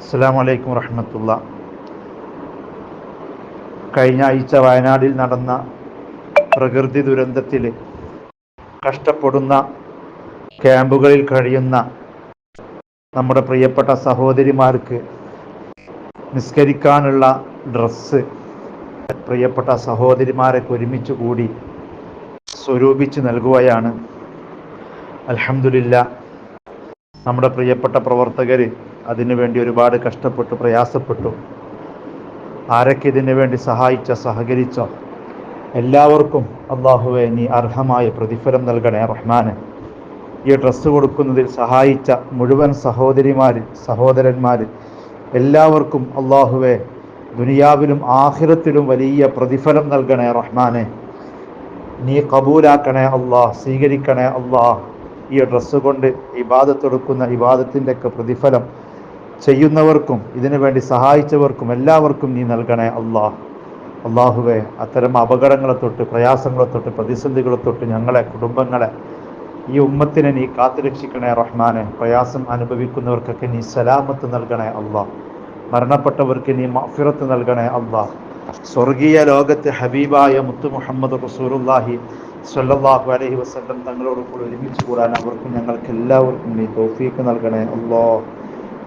അസ്സാം വലൈക്കും വറഹമത്തുള്ള. കഴിഞ്ഞ ആഴ്ച വയനാടിൽ നടന്ന പ്രകൃതി ദുരന്തത്തിൽ കഷ്ടപ്പെടുന്ന ക്യാമ്പുകളിൽ കഴിയുന്ന നമ്മുടെ പ്രിയപ്പെട്ട സഹോദരിമാർക്ക് നിസ്കരിക്കാനുള്ള ഡ്രസ്സ് പ്രിയപ്പെട്ട സഹോദരിമാരെ ഒരുമിച്ച് കൂടി സ്വരൂപിച്ച് നൽകുകയാണ്. അലഹമില്ല നമ്മുടെ പ്രിയപ്പെട്ട പ്രവർത്തകർ അതിനുവേണ്ടി ഒരുപാട് കഷ്ടപ്പെട്ടു പ്രയാസപ്പെട്ടു. ആരൊക്കെ ഇതിനു വേണ്ടി സഹായിച്ച സഹകരിച്ചോ എല്ലാവർക്കും അള്ളാഹുവെ നീ അർഹമായ പ്രതിഫലം നൽകണേ റഹ്മാന്. ഈ ഡ്രസ്സ് കൊടുക്കുന്നതിൽ സഹായിച്ച മുഴുവൻ സഹോദരിമാർ സഹോദരന്മാർ എല്ലാവർക്കും അള്ളാഹുവെ ദുനിയാവിലും ആഹിരത്തിലും വലിയ പ്രതിഫലം നൽകണേ റഹ്മാനെ. നീ കബൂലാക്കണേ അള്ളാഹ് സ്വീകരിക്കണേ അള്ളാഹ് ഈ ഡ്രസ്സ് കൊണ്ട് ഇബാദത്തെടുക്കുന്ന ഇബാദത്തിന്റെയൊക്കെ പ്രതിഫലം ചെയ്യുന്നവർക്കും ഇതിനു വേണ്ടി സഹായിച്ചവർക്കും എല്ലാവർക്കും നീ നൽകണേ അള്ളാഹ്. അള്ളാഹുവെ അത്തരം അപകടങ്ങളെ തൊട്ട് പ്രയാസങ്ങളെ തൊട്ട് പ്രതിസന്ധികളെ തൊട്ട് ഞങ്ങളെ കുടുംബങ്ങളെ ഈ ഉമ്മത്തിനെ നീ കാത്തുരക്ഷിക്കണേ റഹ്മാനെ. പ്രയാസം അനുഭവിക്കുന്നവർക്കൊക്കെ നീ സലാമത്ത് നൽകണേ അള്ളാഹ്. മരണപ്പെട്ടവർക്ക് നീ മഫിറത്ത് നൽകണേ അള്ളാഹ്. സ്വർഗീയ ലോകത്ത് ഹബീബായ മുത്തു മുഹമ്മദ് റസൂറുല്ലാഹി സല്ലാഹു അലഹി വസ്ലം തങ്ങളോട് കൂടി ഒരുമിച്ച് കൂടാൻ അവർക്കും ഞങ്ങൾക്ക് എല്ലാവർക്കും നീ തോഫീക്ക് നൽകണേ അള്ളാഹ്.